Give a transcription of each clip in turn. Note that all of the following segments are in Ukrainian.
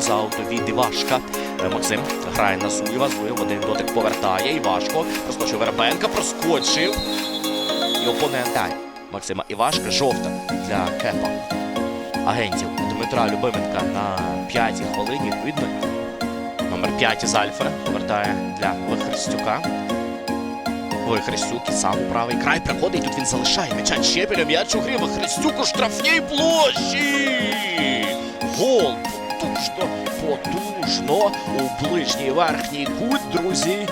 з ауту від Івашка. Е, Максим грає на Зуєва. Зуєв один дотик повертає. Івашко проскочив Вербенка, проскочив. І опонент дай. Максима Івашка. Жовта для Кепа. Агентів Дмитра Любименка на п'ятій хвилині. Відповідно. Номер 5 із Альфа повертає для Вихрестюка. Вихрестюк і сам у правий край приходить. Тут він залишає м'яча Чепеля. М'яч у грі Вихрестюк у штрафній площі. Гол потужно, потужно у ближній верхній кут, друзі.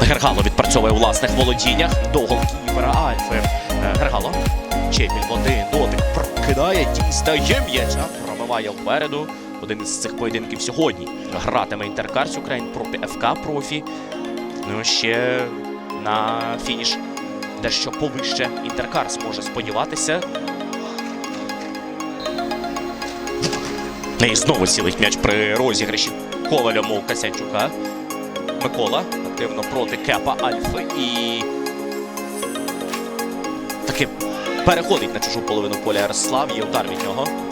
Гергало відпрацьовує у власних володіннях до голкіпера Альфи. Е, Гергало. Чепіль в один дотик прокидає, дістає м'яча, промиває впереду. Один із цих поєдинків сьогодні гратиме Інтеркарс Україн проти ФК Профі. Ну ще на фініш дещо повище Інтеркарс може сподіватися. І знову цілить м'яч при розіграші Ковалем у Касянчука. Микола активно проти Кепа Альфи і таки переходить на чужу половину поля Ярослав. Є удар від нього.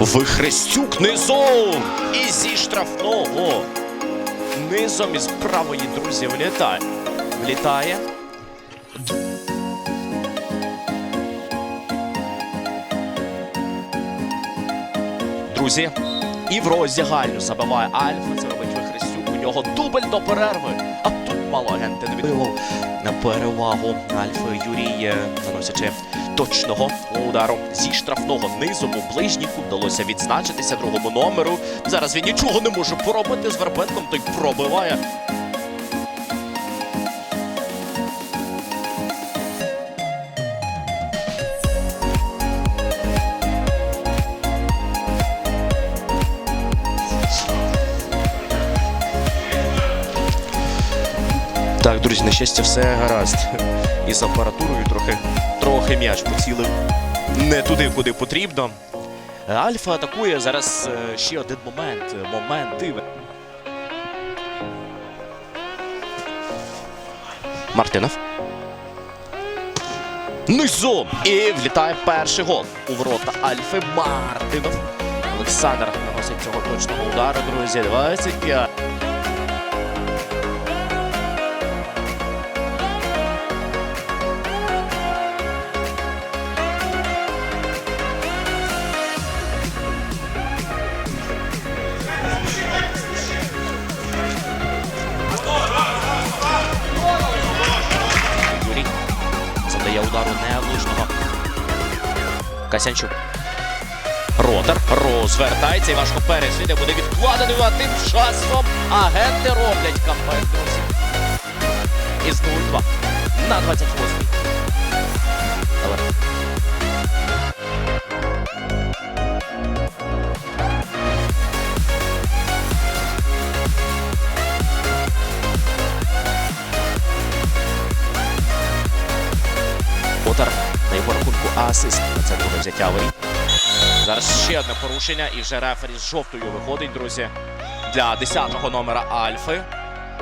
Вихрестюк низом! І зі штрафного. Низом із правої друзі влітає. Влітає. Друзі, і в роздягальню забиває Альфа. Це робить Вихрестюк. У нього дубль до перерви. А тут мало агенти не відбивав на перевагу Альфи Юрій, е, заносячи точного удару зі штрафного низом у ближній кут вдалося відзначитися другому номеру. Зараз він нічого не може поробити з Вербенком, той пробиває. Так, друзі, на щастя, все гаразд. Із апаратурою трохи, трохи м'яч поцілив не туди, куди потрібно. Альфа атакує зараз е, ще один момент. Моменти. Мартинов. Низом! І влітає перший гол у ворота Альфи Мартинов. Олександр наносить цього точного удару, друзі. 25. Касянчук. Ротер розвертається і важко переслідує. Буде відкладений, а тим часом агенти роблять кампанію. Із 0-2 на 28-й. На його рахунку асист. Це друге взяття воріт. Зараз ще одне порушення, і вже рефері з жовтою виходить, друзі. Для 10-го номера Альфи.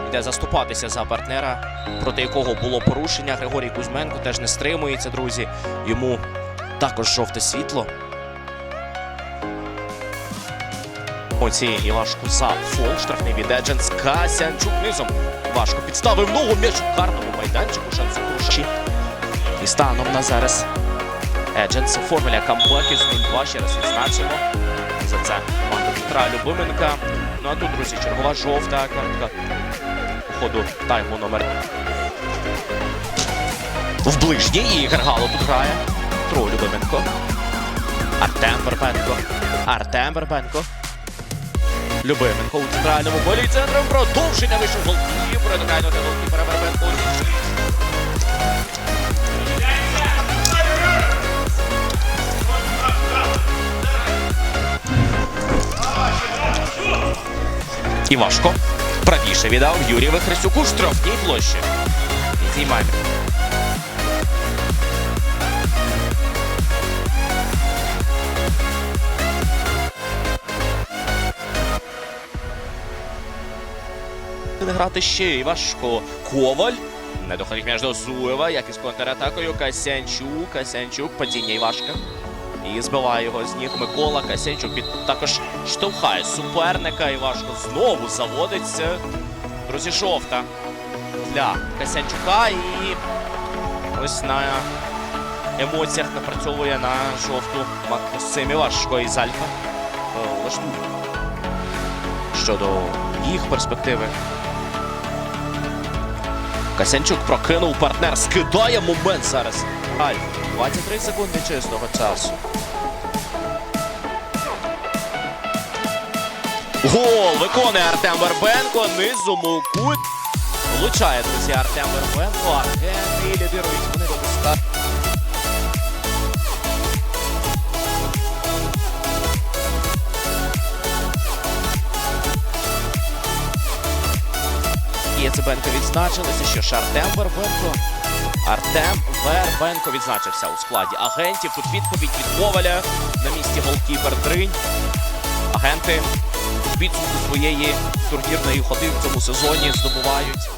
Йде заступатися за партнера, проти якого було порушення. Григорій Кузьменко теж не стримується, друзі. Йому також жовте світло. Оці Івашку за фол. Штрафний від Едженс. Касянчук низом. Важко підставив ногу м'яч у карному майданчику. Шансу. І станом на зараз Едженс оформлює камбек із 0-2. Ще раз відзначимо. За це команда Дмитра Любименка. Ну а тут, друзі, чергова жовта картка. Ходу тайму номер. В ближній і Гергало тут грає. Тро Любименко. Артем Вербенко. Артем Вербенко. Любименко у центральному полі центром продовження вийшов голкіпер. Догайно для голкіпера Вербенко. Івашко. Правіше віддав Юрій Вихрисюку штрафній площі. Зіймаємо. Грати ще Івашко. Коваль. Не доходить між до Зуєва. із контратакою. Касянчук. Касянчук. Падіння Івашка. І збиває його з ніг Микола Касянчук. Під також штовхає суперника. Івашко знову заводиться. Друзі, жовта для Касянчука. І ось на емоціях напрацьовує на жовту Максим Івашко із Альфа. Е, Влаштує щодо їх перспективи. Касянчук прокинув партнер, скидає момент зараз. Альф. 23 секунди чистого часу. Гол виконує Артем Вербенко. Низом у кут. Влучає, друзі, Артем Вербенко. Аргенти лідирують. Вони допускають. Єцебенко відзначилися, що ж Артем Вербенко. Артем Вербенко відзначився у складі агентів. Тут відповідь від Коваля на місці голкіпер Дринь. Агенти у підсумку своєї турнірної ходи в цьому сезоні здобувають